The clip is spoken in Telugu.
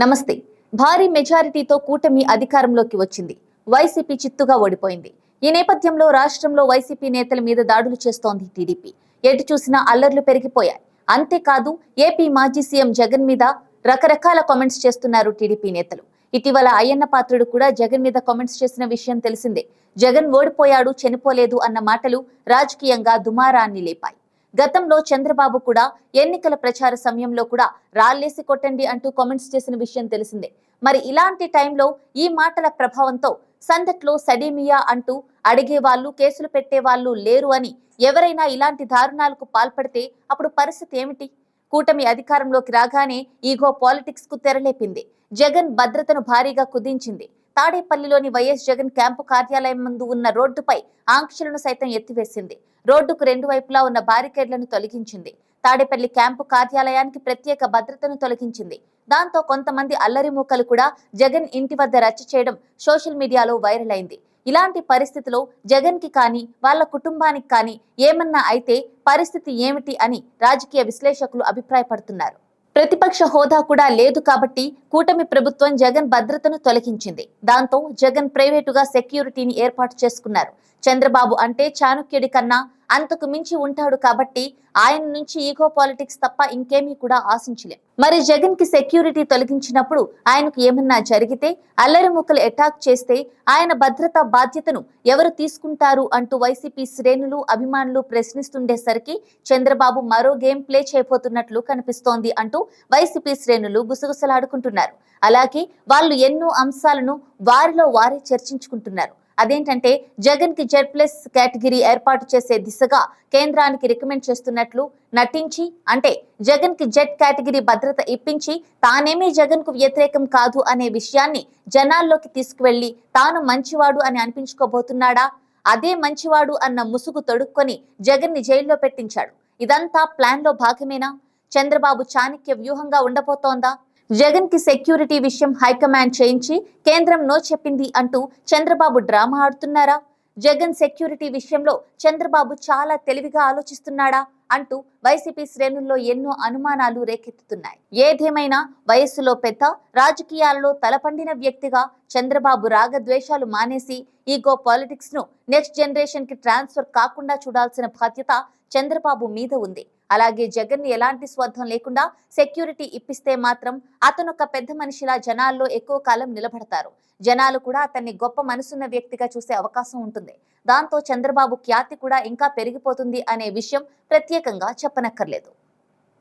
నమస్తే. భారీ మెజారిటీతో కూటమి అధికారంలోకి వచ్చింది. వైసీపీ చిత్తుగా ఓడిపోయింది. ఈ నేపథ్యంలో రాష్ట్రంలో వైసీపీ నేతల మీద దాడులు చేస్తోంది టీడీపీ. ఎటు చూసినా అల్లర్లు పెరిగిపోయాయి. అంతేకాదు ఏపీ మాజీ సీఎం జగన్ మీద రకరకాల కామెంట్స్ చేస్తున్నారు టీడీపీ నేతలు. ఇటీవల అయ్యన్న పాత్రుడు కూడా జగన్ మీద కామెంట్స్ చేసిన విషయం తెలిసిందే. జగన్ ఓడిపోయాడు చనిపోలేదు అన్న మాటలు రాజకీయంగా దుమారాన్ని లేపాయి. గతంలో చంద్రబాబు కూడా ఎన్నికల ప్రచార సమయంలో కూడా రాళ్ళేసి కొట్టండి అంటూ కామెంట్స్ చేసిన విషయం తెలిసిందే. మరి ఇలాంటి టైంలో ఈ మాటల ప్రభావంతో సందట్లో సడీమియా అంటూ అడిగే వాళ్ళు కేసులు పెట్టే వాళ్ళు లేరు అని ఎవరైనా ఇలాంటి దారుణాలకు పాల్పడితే అప్పుడు పరిస్థితి ఏమిటి? కూటమి అధికారంలోకి రాగానే ఈగో పాలిటిక్స్కు తెరలేపింది. జగన్ భద్రతను భారీగా కుదించింది. తాడేపల్లిలోని వైఎస్ జగన్ క్యాంపు కార్యాలయం ముందు ఉన్న రోడ్డుపై ఆంక్షలను సైతం ఎత్తివేసింది. రోడ్డుకు రెండు వైపులా ఉన్న బారికేడ్లను తొలగించింది. తాడేపల్లి క్యాంపు కార్యాలయానికి ప్రత్యేక భద్రతను తొలగించింది. దాంతో కొంతమంది అల్లరి మూకలు కూడా జగన్ ఇంటి వద్ద రచ్చ చేయడం సోషల్ మీడియాలో వైరల్ అయింది. ఇలాంటి పరిస్థితిలో జగన్కి కానీ వాళ్ళ కుటుంబానికి కానీ ఏమన్నా అయితే పరిస్థితి ఏమిటి అని రాజకీయ విశ్లేషకులు అభిప్రాయపడుతున్నారు. ప్రతిపక్ష హోదా కూడా లేదు కాబట్టి కూటమి ప్రభుత్వం జగన్ భద్రతను తొలగించింది. దాంతో జగన్ ప్రైవేటుగా సెక్యూరిటీని ఏర్పాటు చేసుకున్నారు. చంద్రబాబు అంటే చాణుక్యుడి కన్నా అంతకు మించి ఉంటాడు కాబట్టి ఆయన నుంచి ఈగో పాలిటిక్స్ తప్ప ఇంకేమీ కూడా ఆశించలేం. మరి జగన్కి సెక్యూరిటీ తొలగించినప్పుడు ఆయనకు ఏమన్నా జరిగితే అల్లరి ముక్కలు అటాక్ చేస్తే ఆయన భద్రతా బాధ్యతను ఎవరు తీసుకుంటారు అంటూ వైసీపీ శ్రేణులు అభిమానులు ప్రశ్నిస్తుండేసరికి చంద్రబాబు మరో గేమ్ ప్లే చేయబోతున్నట్లు కనిపిస్తోంది అంటూ వైసీపీ శ్రేణులు గుసగుసలాడుకుంటున్నారు. అలాగే వాళ్ళు ఎన్నో అంశాలను వారిలో వారే చర్చించుకుంటున్నారు. అదేంటంటే జగన్కి జెడ్ ప్లస్ కేటగిరీ ఏర్పాటు చేసే దిశగా కేంద్రానికి రికమెండ్ చేస్తున్నట్లు నటించి అంటే జగన్కి జెడ్ కేటగిరీ భద్రత ఇప్పించి తానేమీ జగన్కు వ్యతిరేకం కాదు అనే విషయాన్ని జనాల్లోకి తీసుకువెళ్ళి తాను మంచివాడు అని అనిపించుకోబోతున్నాడా? అదే మంచివాడు అన్న ముసుగు తొడుక్కొని జగన్ని జైల్లో పెట్టించాడు. ఇదంతా ప్లాన్లో భాగమేనా? చంద్రబాబు చాణక్య వ్యూహంగా ఉండబోతోందా? జగన్కి సెక్యూరిటీ విషయం హైకమాండ్ చేయించి కేంద్రం నో చెప్పింది అంటూ చంద్రబాబు డ్రామా ఆడుతున్నారా? జగన్ సెక్యూరిటీ విషయంలో చంద్రబాబు చాలా తెలివిగా ఆలోచిస్తున్నాడా? అంటూ వైసీపీ శ్రేణుల్లో ఎన్నో అనుమానాలు రేకెత్తుతున్నాయి. ఏదేమైనా వయస్సులో పెద్ద రాజకీయాలలో తలపండిన వ్యక్తిగా చంద్రబాబు రాగద్వేషాలు మానేసి ఈగో పాలిటిక్స్ను నెక్స్ట్ జనరేషన్కి ట్రాన్స్ఫర్ కాకుండా చూడాల్సిన బాధ్యత చంద్రబాబు మీద ఉంది. అలాగే జగన్ని ఎలాంటి స్వార్థం లేకుండా సెక్యూరిటీ ఇప్పిస్తే మాత్రం అతను ఒక పెద్ద మనిషిలా జనాల్లో ఎక్కువ కాలం నిలబడతారు. జనాలు కూడా అతన్ని గొప్ప మనసున్న వ్యక్తిగా చూసే అవకాశం ఉంటుంది. దాంతో చంద్రబాబు ఖ్యాతి కూడా ఇంకా పెరిగిపోతుంది అనే విషయం ప్రత్యేక ప్రత్యేకంగా చెప్పనక్కర్లేదు.